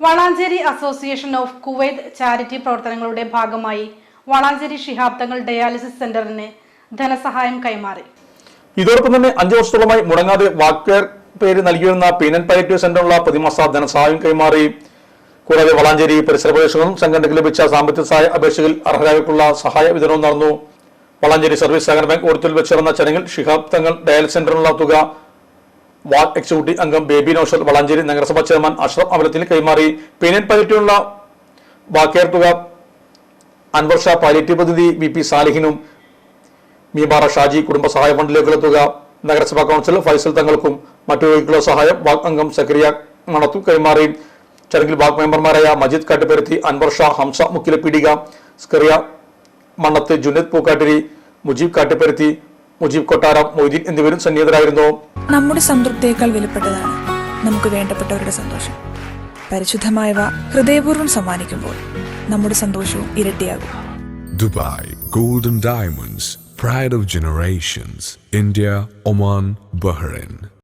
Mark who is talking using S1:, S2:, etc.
S1: Valanchery association of Kuwait charity പ്രവർത്തനങ്ങളുടെ ഭാഗമായി Valanchery Shihab Thangal dialysis സെന്ററിന് ധനസഹായം കൈമാറി.
S2: ഇതോടൊപ്പം തന്നെ അഞ്ചു വർഷത്തോളമായി മുടങ്ങാതെ വാക്കേർ പേര് നൽകിയിരുന്ന പീനൻ പാലിറ്റീവ് സെന്ററുള്ള പ്രതിമാസ ധനസഹായം കൈമാറി. കൂടാതെ വളാഞ്ചേരി പരിസര പ്രദേശങ്ങളും സംഘടനയ്ക്ക് ലഭിച്ച സാമ്പത്തിക സഹായ അപേക്ഷകളിൽ അർഹരായവർക്കുള്ള സഹായ വിതരണവും നടന്നു. വളാഞ്ചേരി സർവീസ് സഹകരണ ബാങ്ക് ഓഡിറ്റോറിയത്തിൽ വെച്ചിരുന്ന ചടങ്ങിൽ ഷിഹാബ് തങ്ങൾ ഡയൽ സെന്ററിനുള്ള തുക വാർഡ് എക്സിക്യൂട്ടീവ് അംഗം ബേബി നൌഷദ് വളാഞ്ചേരി നഗരസഭാ ചെയർമാൻ അഷ്റഫ് അമലത്തിന് കൈമാറി. പീനൻ പതിറ്റുള്ള വാക്കേർ തുക അൻവർ ഷാ പാലിറ്റീവ് പ്രതിനിധി വി പി സാലിഹിനും മീബാറ ഷാജി കുടുംബ സഹായ ഫണ്ടിലേക്കുള്ള തുക നഗരസഭാ കൗൺസിൽ ഫൈസൽ തങ്ങൾക്കും മറ്റു രോഗിക്കുള്ള സഹായം വാഗ് അംഗം സക്രിയ മണത്തു കൈമാറി. ചടങ്ങിൽ വാഗ് മെമ്പർമാരായ മജീദ് കാട്ടുപരുത്തി അൻവർ ഷാ ഹംസ മുക്കിലെ പീടിക സ്കറിയ മണ്ണത്ത് ജുനേദ് പൂക്കാട്ടിരി മുജീബ് കാട്ടുപരുത്തി മുജീബ് കൊട്ടാരം മൊയ്തീൻ എന്നിവരും സന്നിഹിതരായിരുന്നു.
S3: നമ്മുടെ സംതൃപ്തിയേക്കാൾ വിലപ്പെട്ടതാണ് നമുക്ക് വേണ്ടപ്പെട്ടവരുടെ സന്തോഷം. പരിശുദ്ധമായവ ഹൃദയപൂർവം സമ്മാനിക്കുമ്പോൾ നമ്മുടെ സന്തോഷവും ഇരട്ടിയാകും.
S4: Dubai golden diamonds pride of generations India Oman Bahrain.